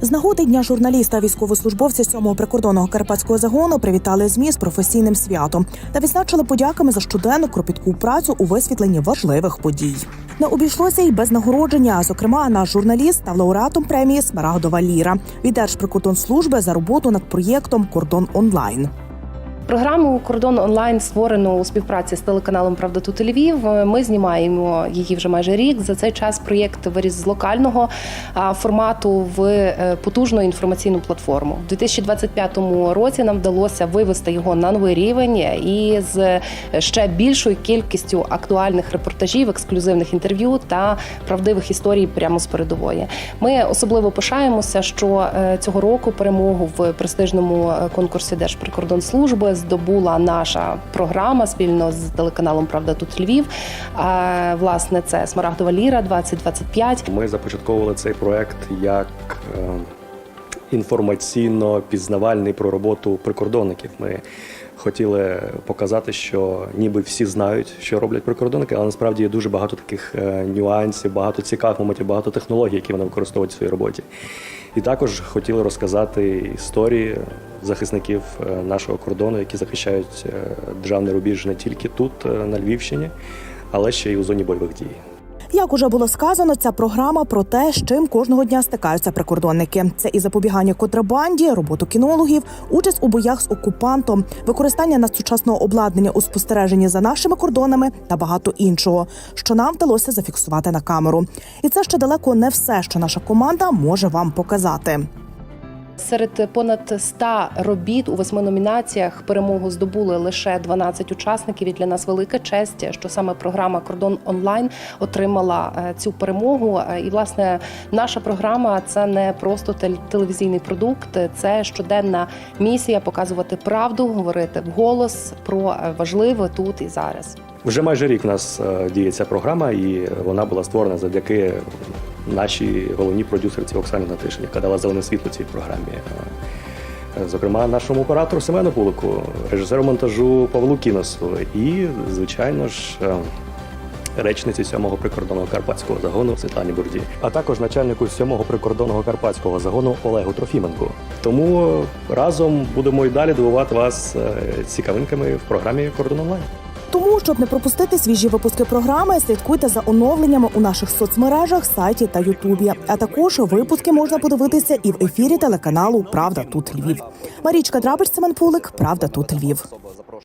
З нагоди дня журналіста військовослужбовця 7-го прикордонного карпатського загону привітали ЗМІ з професійним святом та відзначили подяками за щоденну кропітку працю у висвітленні важливих подій. Не обійшлося й без нагородження. Зокрема, наш журналіст став лауреатом премії Смарагдова ліра від Держприкордонслужби за роботу над проєктом Кордон онлайн. Програму Кордон онлайн створено у співпраці з телеканалом Правда тут Львів. Ми знімаємо її вже майже рік. За цей час проєкт виріс з локального формату в е, потужну інформаційну платформу. У 2025 році нам вдалося вивести його на новий рівень і з ще більшою кількістю актуальних репортажів, ексклюзивних інтерв'ю та правдивих історій прямо з передової. Ми особливо пишаємося, що е, цього року перемогу в престижному е, конкурсі Держприкордонслужби здобула наша програма спільно з телеканалом Правда тут Львів. Власне, це Смарагдова ліра 2025. Ми започатковували цей проект як е, інформаційно-пізнавальний про роботу прикордонників. Ми хотіли показати, що ніби всі знають, що роблять прикордонники, але насправді є дуже багато таких е, нюансів, багато цікавих моментів, багато технологій, які вони використовують в своїй роботі. І також хотіли розказати історії захисників е, нашого кордону, які захищають е, державний рубіж не тільки тут, на Львівщині, але ще й у зоні бойових дій. Як уже було сказано, ця програма про те, з чим кожного дня стикаються прикордонники. Це і запобігання контрабанді, роботу кінологів, участь у боях з окупантом, використання надсучасного обладнання у спостереженні за нашими кордонами та багато іншого, що нам вдалося зафіксувати на камеру. І це ще далеко не все, що наша команда може вам показати. Серед понад 100 робіт у восьми номінаціях перемогу здобули лише 12 учасників. І для нас велика честь, що саме програма Кордон онлайн отримала е, цю перемогу. Е, І власне наша програма це не просто тел- телевізійний продукт, це щоденна місія показувати правду, говорити вголос про е, важливе тут і зараз. Вже майже рік у нас діє ця програма, і вона була створена завдяки нашій головній продюсерці Оксані Натишин, яка дала зелене світло цій програмі. Е, Зокрема, нашому оператору Семену Пулику, режисеру монтажу Павлу Кіносу і, звичайно ж, е, речниці 7-го прикордонного карпатського загону Світлані Бурді, а також начальнику 7-го прикордонного карпатського загону Олегу Трофіменку. Тому разом будемо і далі дивувати вас е, цікавинками в програмі Кордон онлайн. Тому, щоб не пропустити свіжі випуски програми, слідкуйте за оновленнями у наших соцмережах, сайті та Ютубі. А також випуски можна подивитися і в ефірі телеканалу Правда тут Львів. Марічка Драбич, Семен Пулик, Правда тут Львів.